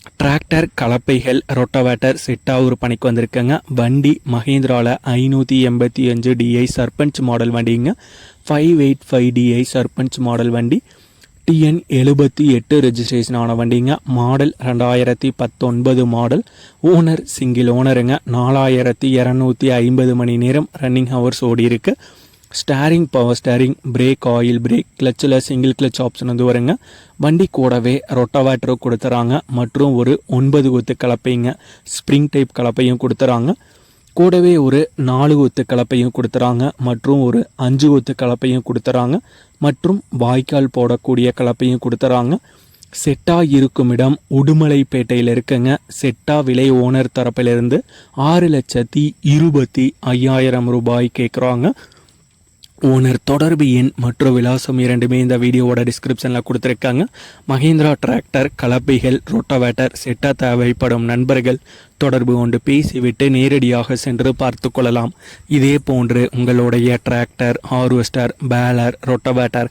Tractor கலப்பைகள் rotavator செட்டாவூர் ஒரு பணிக்கு வந்திருக்கேங்க. வண்டி மஹேந்திராவில் ஐநூற்றி எண்பத்தி அஞ்சு டிஐ சர்பஞ்ச் மாடல் வண்டிங்க. Five eight five DI Sarpanch model வண்டி. டிஎன் எழுபத்தி எட்டு ரெஜிஸ்ட்ரேஷன் ஆன வண்டிங்க. மாடல் ரெண்டாயிரத்தி பத்தொன்பது மாடல். ஓனர் சிங்கிள் ஓனருங்க நாலாயிரத்தி இரநூத்தி ஐம்பது மணி நேரம் ரன்னிங் ஹவர்ஸ் ஓடி இருக்குது steering power steering brake oil brake கிளச்சில் single clutch option வந்து வருங்க. வண்டி கூடவே ரொட்டவேட்டரோ கொடுத்துறாங்க. மற்றும் ஒரு ஒன்பது கொத்து கலப்பைங்க ஸ்ப்ரிங் டைப் கலப்பையும் கொடுத்துறாங்க. கூடவே ஒரு நாலு கொத்து கலப்பையும் கொடுத்துறாங்க. மற்றும் ஒரு அஞ்சு கொத்து கலப்பையும் கொடுத்துறாங்க. மற்றும் வாய்க்கால் போடக்கூடிய கலப்பையும் கொடுத்துறாங்க. செட்டா இருக்கும் இடம் உடுமலைப்பேட்டையில் இருக்குங்க. செட்டா விலை ஓனர் தரப்பிலிருந்து ஆறு லட்சத்தி இருபத்தி ஐயாயிரம் ரூபாய் கேட்குறாங்க ஓனர் தொடர்பு எண் மற்றும் விலாசம் இரண்டுமே இந்த வீடியோவோட டிஸ்கிரிப்ஷனில் கொடுத்துருக்காங்க. மஹேந்திரா டிராக்டர் கலப்பைகள் ரோட்டோவேட்டர் செட்டா தேவைப்படும் நண்பர்கள் தொடர்பு கொண்டு பேசிவிட்டு நேரடியாக சென்று பார்த்து கொள்ளலாம். இதே போன்று உங்களுடைய டிராக்டர் ஹார்வெஸ்டர் பேலர் ரொட்டோவேட்டர்